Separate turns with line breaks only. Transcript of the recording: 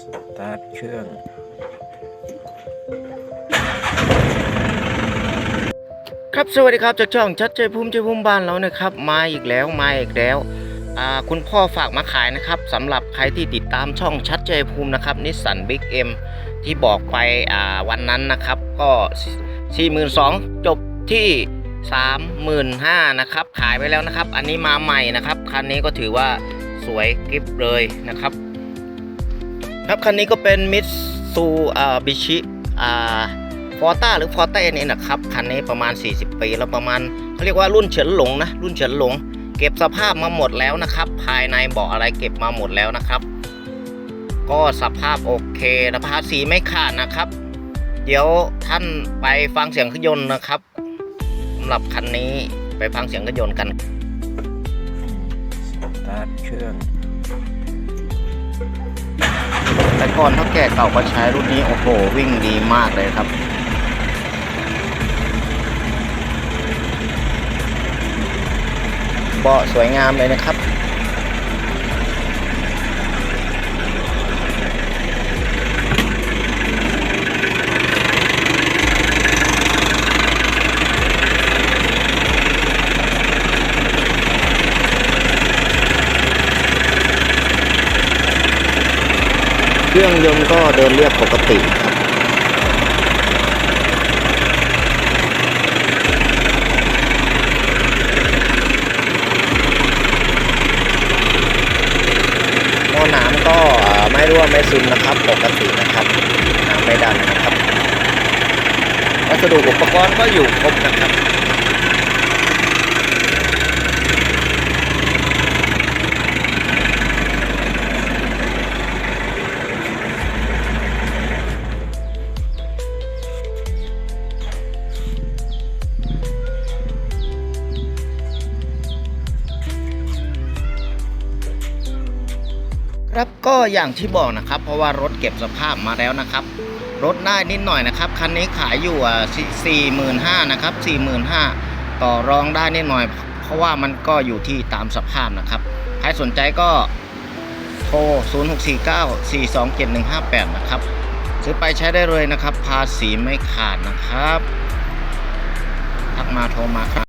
สตาร์ทเครื่อง
ครับสวัสดีครับจากช่องชัดใจภูมิใจภูมิบ้านเรานะครับ มาอีกแล้วมาอีกแล้วคุณพ่อฝากมาขายนะครับสำหรับใครที่ติดตามช่องชัดใจภูมินะครับนิสสันบิ๊กเอ็มที่บอกไปวันนั้นนะครับ ก็42,000จบที่35,000นะครับ ขายไปแล้วนะครับ อันนี้มาใหม่นะครับ คันนี้ก็ถือว่าสวยกริบเลยนะครับ ครับคันนี้ก็เป็นมิตซูอ่าบิชิอ่าฟอร์ต้าหรือฟอร์เต้นี่นะครับคันนี้ประมาณ 40 ปีแล้วประมาณเขาเรียกว่ารุ่นเฉินหลงนะรุ่นเฉินหลง เก็บสภาพมาหมดแล้วนะครับ ภายในเบาะอะไรเก็บมาหมดแล้วนะครับ ก็สภาพโอเคนะภาษีไม่ขาดนะครับ เดี๋ยวท่านไปฟังเสียงเครื่องยนต์นะครับสำหรับคันนี้ไปฟังเสียงเครื่องยนต์กัน
สตาร์ทเครื่อง
แต่ก่อนเท่าแก่เก่าก็ใช้รุ่นนี้ โอ้โห วิ่งดีมากเลยครับ เบาะสวยงามเลยนะครับ เครื่องยนต์ก็เดินเรียบปกติครับหม้อน้ำก็ไม่รั่วไม่ซึมนะครับ ปกตินะครับน้ำไม่ดันนะครับวัสดุอุปกรณ์ก็อยู่ครบนะครับ ครับก็อย่างที่บอกนะครับ เพราะว่ารถเก็บสภาพมาแล้วนะครับ รถได้นิดหน่อยนะครับ คันนี้ขายอยู่อะสี่หมื่นห้านะครับสี่หมื่นห้าต่อรองได้นิดหน่อย เพราะว่ามันก็อยู่ที่ตามสภาพนะครับ ใครสนใจก็โทร 0 6 4 9 4 2 7 1 5 8 นะครับ ซื้อไปใช้ได้เลยนะครับ ภาษีไม่ขาดนะครับ ทักมาโทรมาครับ